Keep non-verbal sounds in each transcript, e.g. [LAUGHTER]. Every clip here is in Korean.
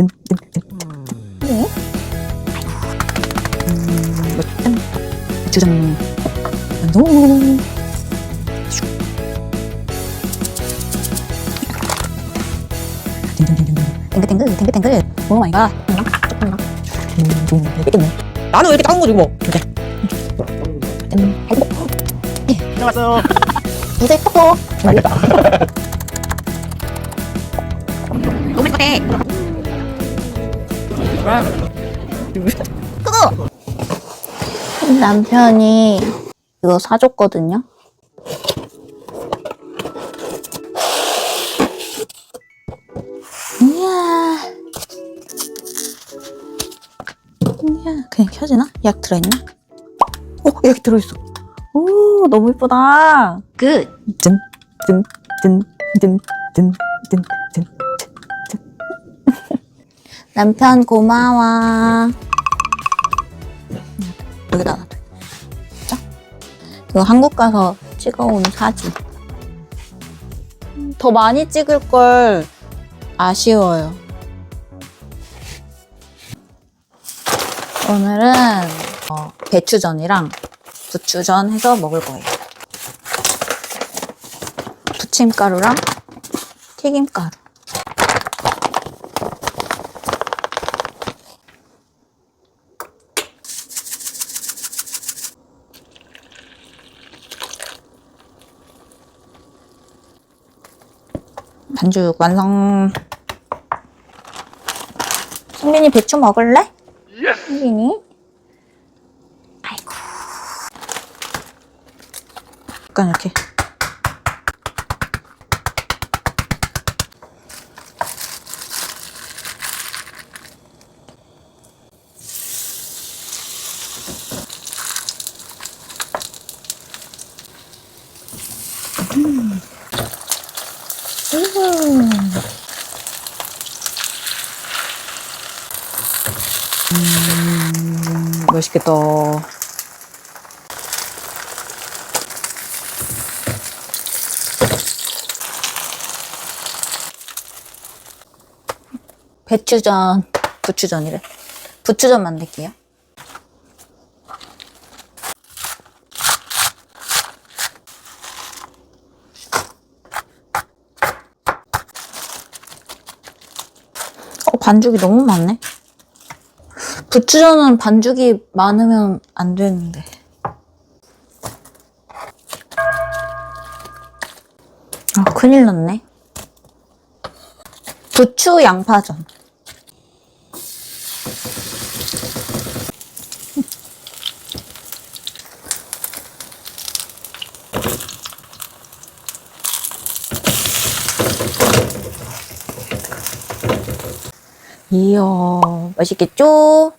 네. 음, 주전. 완성. 땡글땡글 땡글땡글 오 마이 갓 음, 겠네 나는 왜 이렇게 작은 거지 뭐 아이고 안녕하세요. 이제 뽀뽀 너무 예쁘대 그거 남편이 이거 사줬거든요. 이야. 이야, 그냥 켜지나? 약 들어있나? 어 여기 들어있어 오, 너무 이쁘다. 끝 뜸뜸뜸뜸뜸뜸 남편 고마워. 여기다 놔둬. 자, 이거 한국 가서 찍어온 사진. 더 많이 찍을 걸 아쉬워요. 오늘은 어, 배추전이랑 부추전 해서 먹을 거예요. 부침가루랑 튀김가루. 반죽 완성. 승빈이 배추 먹을래? 승빈이? 아이고. 약간 이렇게. 맛있겠다 배추전, 부추전이래. 부추전 만들게요. 어, 반죽이 너무 많네. 부추전은 반죽이 많으면 안 되는데. 아, 큰일 났네. 부추 양파전. 이야, 맛있겠죠?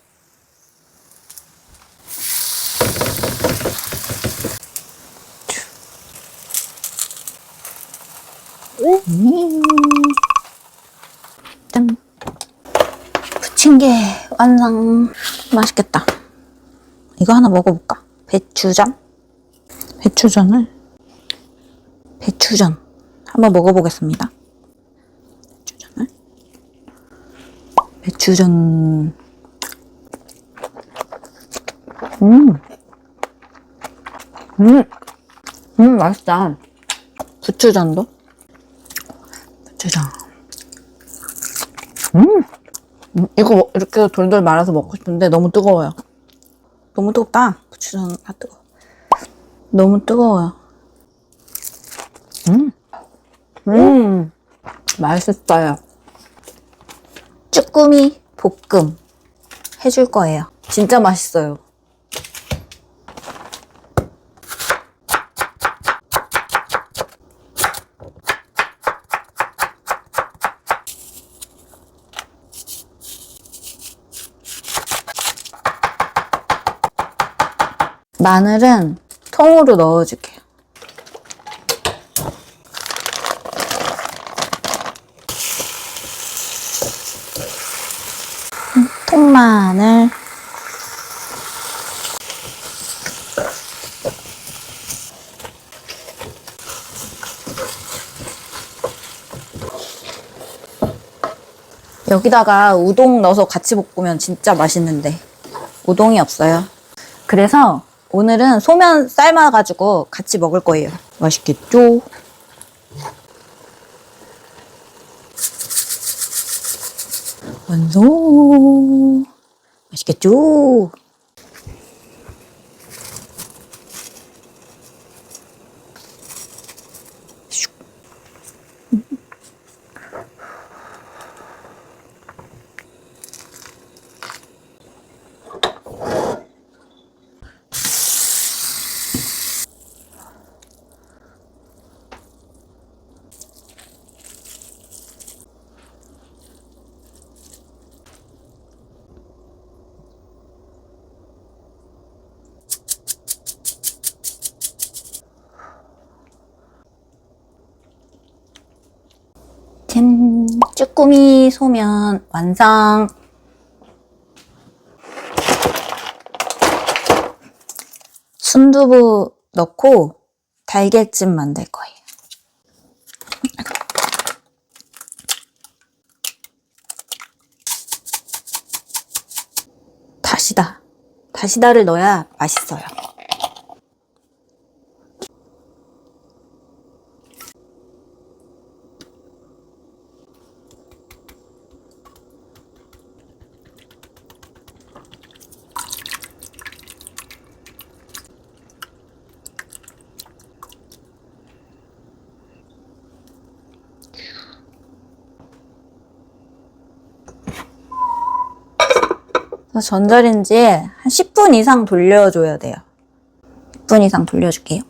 짠. 부침개 완성. 맛있겠다. 이거 하나 먹어볼까? 배추전? 배추전을 배추전 한번 먹어보겠습니다. 배추전을 배추전 음. 음. 음, 맛있다. 부추전도. 부추전. 음. 음, 이거 뭐 이렇게 돌돌 말아서 먹고 싶은데 너무 뜨거워요. 너무 뜨겁다. 부추전 아 뜨거. 너무 뜨거워요. 음. 음. 맛있어요. 쭈꾸미 볶음 해줄 거예요. 진짜 맛있어요. 마늘은 통으로 넣어줄게요. 음, 통마늘. 여기다가 우동 넣어서 같이 볶으면 진짜 맛있는데 우동이 없어요. 그래서 오늘은 소면 삶아가지고 같이 먹을 거예요. 맛있겠죠? 완성! 맛있겠죠? 슉. 짠! 소면 완성! 순두부 넣고 달걀찜 만들 거예요. 다시다. 다시다를 넣어야 맛있어요. 전자레인지에 한 10분 이상 돌려줘야 돼요. 10분 이상 돌려줄게요.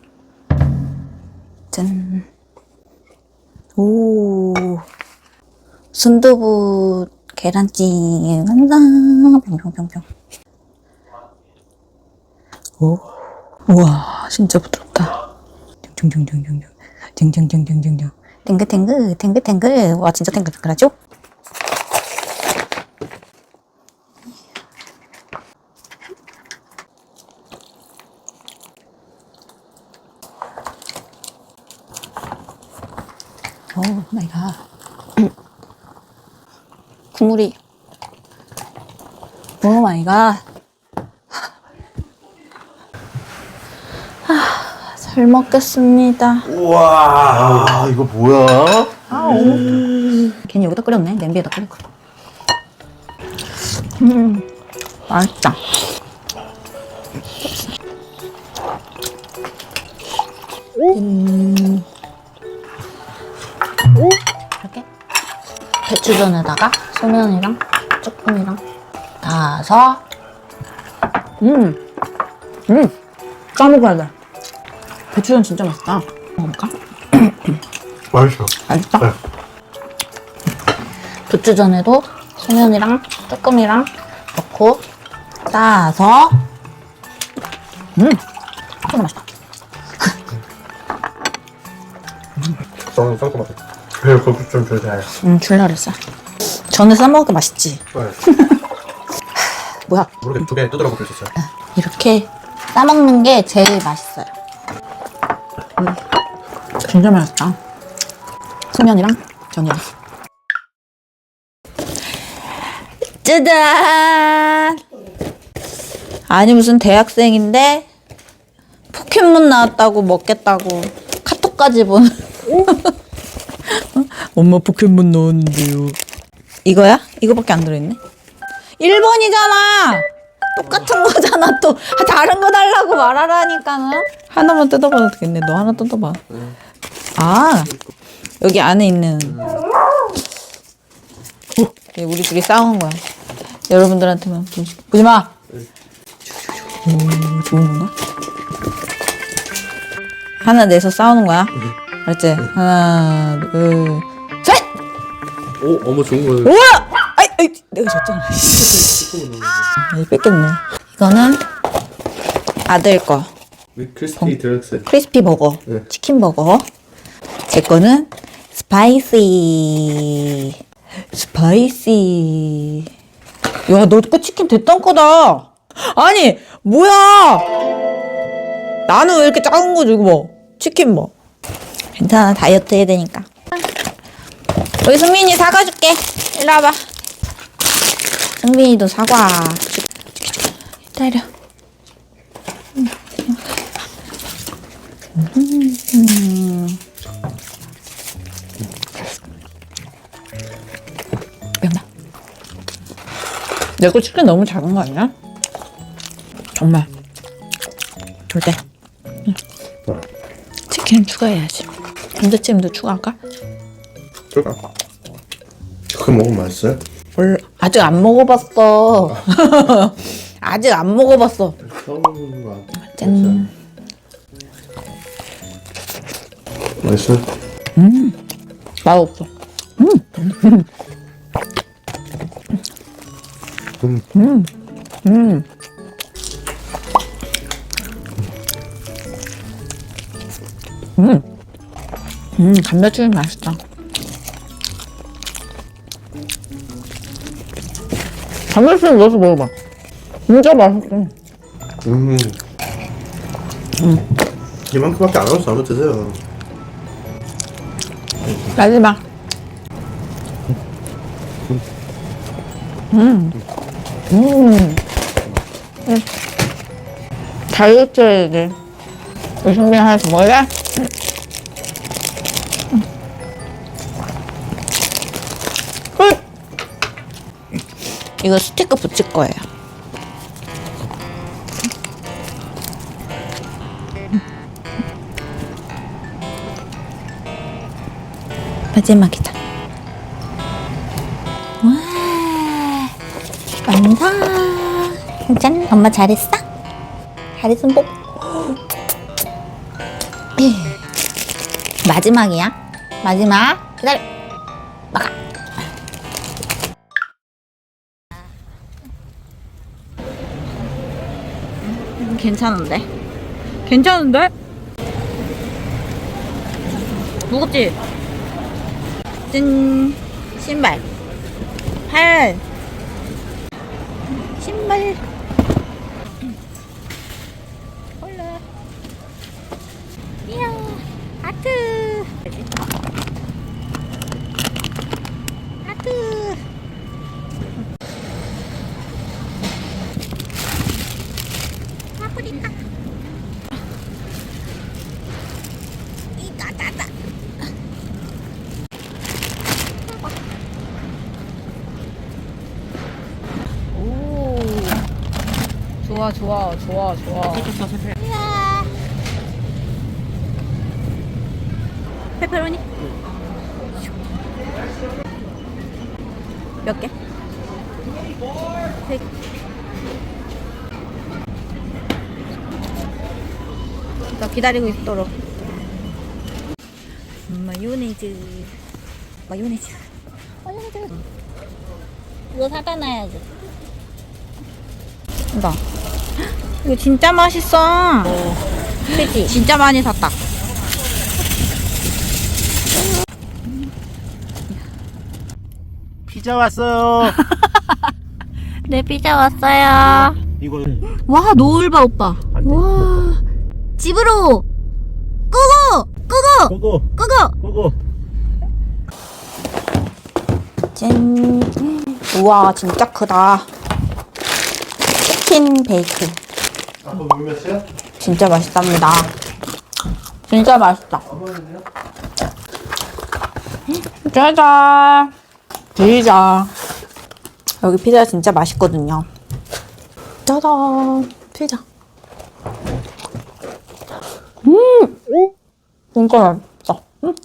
짠. 오. 순두부 계란찜 완성. 평평평평. 오. 우와, 진짜 부드럽다. tingtingtingtingting. tingtingtingtingting. 탱글탱글, 탱글탱글. 와, 진짜 탱글탱글하죠? 갓. 국물이. 오 마이 갓. 아, 잘 먹겠습니다. 우와, 이거 뭐야? 괜히 여기다 끓였네. 냄비에다 끓일 거. 음, 맛있다. 음. 배추전에다가 소면이랑 쭈꾸미랑 다서 음, 음, 까먹어야 돼. 배추전 진짜 맛있다. 먹어볼까? 맛있어. 맛있다. 네. 부추전에도 소면이랑 쭈꾸미랑 넣고 따서 음 진짜 맛있다 쌍, 쌍꺼맞아. 그래, 거기 좀 주세요. 음 줄라 그랬어. 전에 싸먹으니까 맛있지? 네. [LAUGHS] 뭐야? 모르게 두개 수 있어요. 이렇게 싸먹는 게 제일 맛있어요. 음, 진짜 맛있다. 소면이랑 전이랑 짜잔! 아니 무슨 대학생인데 포켓몬 나왔다고 먹겠다고 카톡까지 보는 [LAUGHS] 엄마 포켓몬 넣었는데요. 이거야? 이거밖에 안 들어있네? 1번이잖아! 똑같은 거잖아 또. 다른 거 달라고 말하라니까는. 하나만 뜯어봐도 되겠네. 너 하나 뜯어봐. 아 여기 안에 있는. 오, 네, 우리 둘이 싸우는 거야. 여러분들한테만 보여줄게 보지 마! 오 좋은 건가? 하나 내서 싸우는 거야 알았지? 하나 둘 셋 오, 어머, 좋은 거예요. 우와! 아이, 아이, 내가 졌잖아. 아이, 뺏겼네. 이거는 아들 거. 크리스피 드럭스. 크리스피 버거. 네. 치킨 버거. 제 거는 스파이시. 스파이시. 야, 너거 치킨 됐던 거다. 아니, 뭐야! 나는 왜 이렇게 작은 거 주고 뭐. 치킨 뭐. 괜찮아, 다이어트 해야 되니까. 우리 승민이 사가줄게. 일로 와봐. 승빈이도 사과. 기다려. 매운다. 내거 치킨 너무 작은 거 아니야? 정말. 절대. 치킨 추가해야지. 감자찜도 추가할까? 그럴까? 그거 먹으면 맛있어요? 몰라. 아직 안 먹어봤어. [LAUGHS] 아직 안 먹어봤어. 처음 먹는 거 짠. 맛있어요? 맛없어. 음, 감자튀김 맛있다. 감자튀김 넣어서 먹어봐. 진짜 맛있어. 음. 이만큼밖에 안 하면서 한번 드세요. 마지막. 음. 음. 음. 다이어트 해야 돼. 우리 성빈 하나씩 먹을래? 이거 스티커 붙일 거예요. 마지막이다. 와, 완성. 짠, 엄마 잘했어? 잘했어, 뽀. 마지막이야. 마지막. 기다려. 괜찮은데? 괜찮은데? 무겁지? 짠 신발 팔 신발 올라 이야 하트 파프리카 이따따따 오. 좋아, 좋아. 페페로니? 몇 개? 세 개. 나 기다리고 있도록. 마요네즈. 마요네즈. 마요네즈. 이거 사다 놔야지. 이거. 이거 진짜 맛있어. 그치? 진짜 많이 샀다. 피자 왔어요. 내 [LAUGHS] 피자 왔어요. 이거 와, 노을 봐, 오빠. 와. 집으로! 끄고! 고고 끄고! 고고. 짠. 우와, 진짜 크다. 치킨 베이크. 아빠 몇 시야? 진짜 맛있답니다. 진짜 맛있다. 짜잔. 피자. 여기 피자 진짜 맛있거든요. 짜잔. 피자. 음! 진짜 맛있어. 음.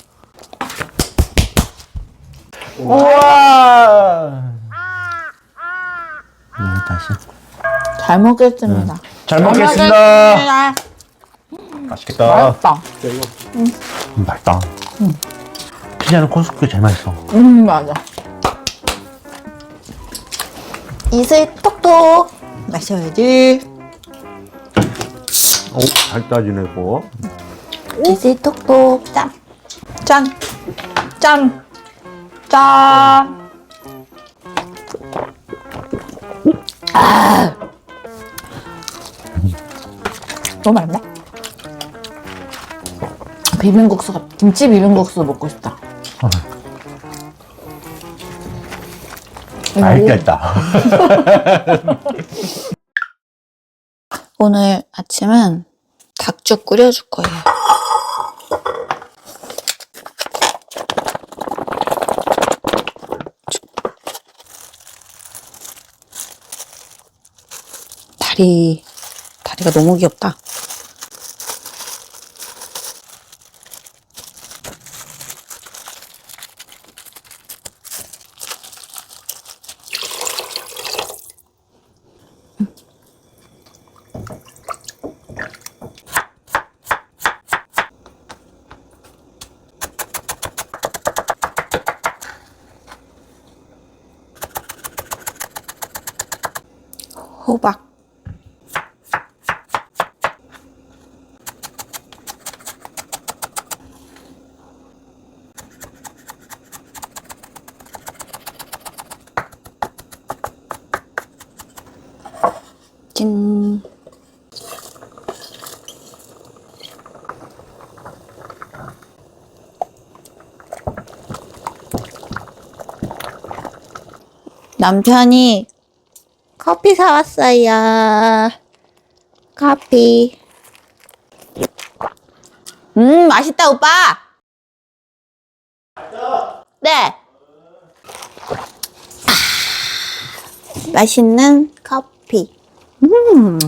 우와. 네 다시. 잘 먹겠습니다. 잘 먹겠습니다. 맛있겠다. 맛있다. 음, 맛있다. 피자는 코스프레 제일 맛있어. 음, 맞아. 이슬 톡톡 마셔야지. 오, 잘 따지네 고 이슬 톡톡 짠. 짠. 짠. 짠. 아. 너무 맛있네. 비빔국수가 김치 비빔국수 먹고 싶다. 맛있겠다. [LAUGHS] 오늘 아침은 닭죽 끓여줄 거예요. 다리, 다리가 너무 귀엽다. 호박. 남편이 커피 사왔어요. 커피. 음, 맛있다, 오빠. 네. 아, 맛있는 커피. 음.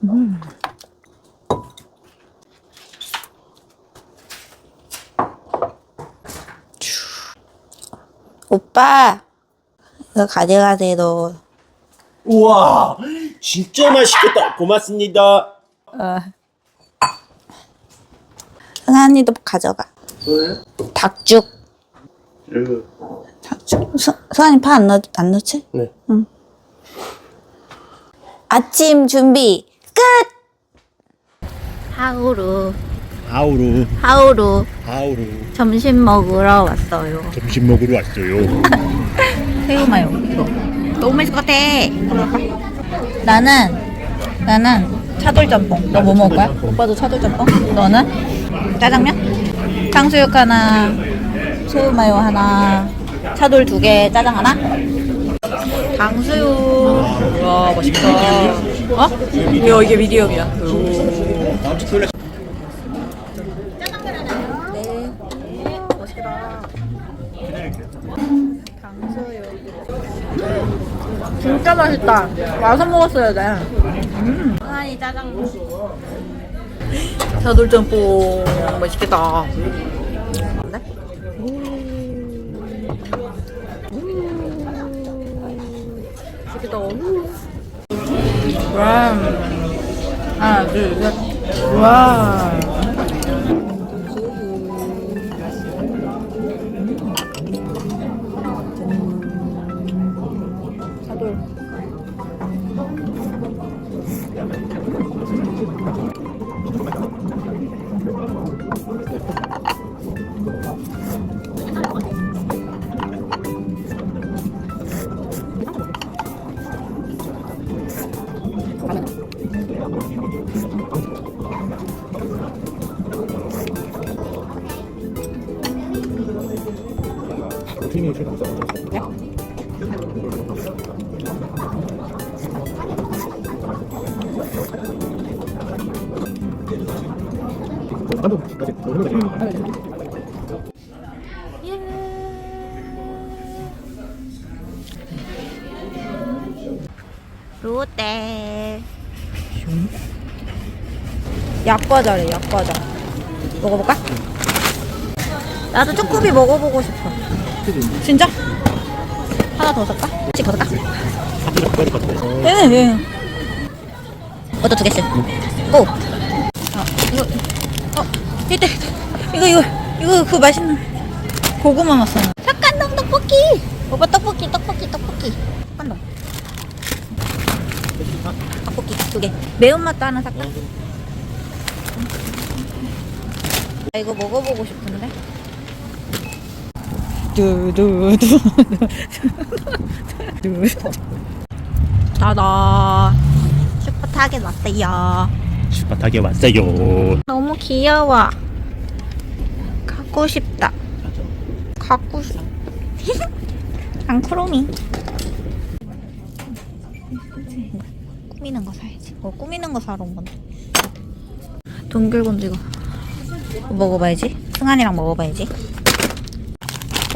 참기름. 오빠, 이거 가져가세요. 우와 진짜 맛있겠다 고맙습니다 승환이도 가져가. 닭죽. 닭죽. 수, 승환이 파 안 넣, 안 넣지? 네. 응. 아침 준비 끝! 하우루, 아우루 하우루. 아우루 점심 먹으러 왔어요. 점심 먹으러 왔어요 [LAUGHS] 새우마요, 이거. 너무 맛있을 것 같아. 나는, 나는 차돌짬뽕. 너 뭐 먹을 거야? 오빠도 차돌짬뽕? 너는? 짜장면? 탕수육 하나, 새우마요 하나, 차돌 두 개, 짜장 하나? 탕수육. 와, 맛있다. 어? 이거 이게 미디엄이야. 진짜 맛있다. 와서 먹었어야 돼. 음. 하니 짜장. 차돌짬뽕 맛있겠다. 네? 맛있겠다. 와. 하나, 둘, 셋. 와. 롯데. 약과자래, 약과자. 먹어볼까? 나도 쪼꾸비 먹어보고 싶어. 진짜? 하나 더 살까? 혹시 더 살까? 네. 어떤 두 개씩? 오! 어, 이거, 어, 이때, 이거, 이거, 이거, 그 맛있는 고구마 맛 사는. 삭간동 떡볶이! 오빠 떡볶이, 떡볶이, 떡볶이. 삭간동. 떡볶이 두 개. 매운맛도 하나 살까? 아, 이거 먹어보고 싶은데. 두두두. 두두. 따다. 슈퍼 타겟 왔어요. 슈퍼하게 왔어요. 너무 귀여워. 갖고 싶다. 갖고 싶. [LAUGHS] 앙크로미. 꾸미는 거 사야지. 어, 꾸미는 거 사러 온 건데. 동글건조 이거. 먹어봐야지. 승환이랑 먹어봐야지.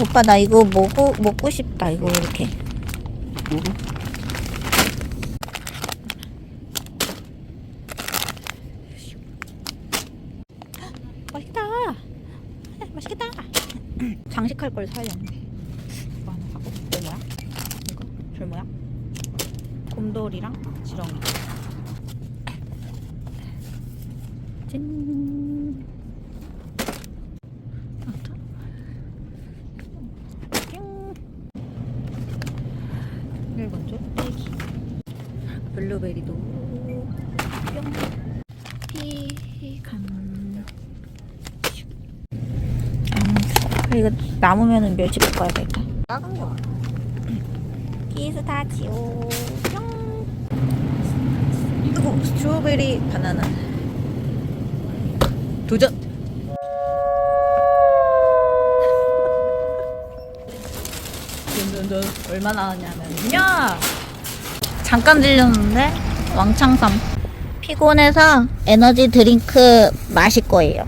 오빠 나 이거 먹고 먹고 싶다. 이거 이렇게. 맛있다. 맛있겠다. 장식할 걸 사야 되는데. 이거 하나 사고. 이거 뭐야? 이거? 저 뭐야? 곰돌이랑 지렁이. 짠. 나왔다. 뿅. 이걸 먼저 딸기. 블루베리도 뿅. 피감. 음, 이거 남으면은 멸치 볶아야겠다. 작은 거. 피스타치오. 뿅. 이거 스트로베리 바나나. 도전. 돈 얼마 나왔냐면요. 잠깐 들렸는데 왕창삼. 피곤해서 에너지 드링크 마실 거예요.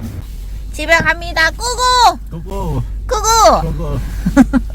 집에 갑니다. 꾸고! 고고 꾸고! 고고. [LAUGHS]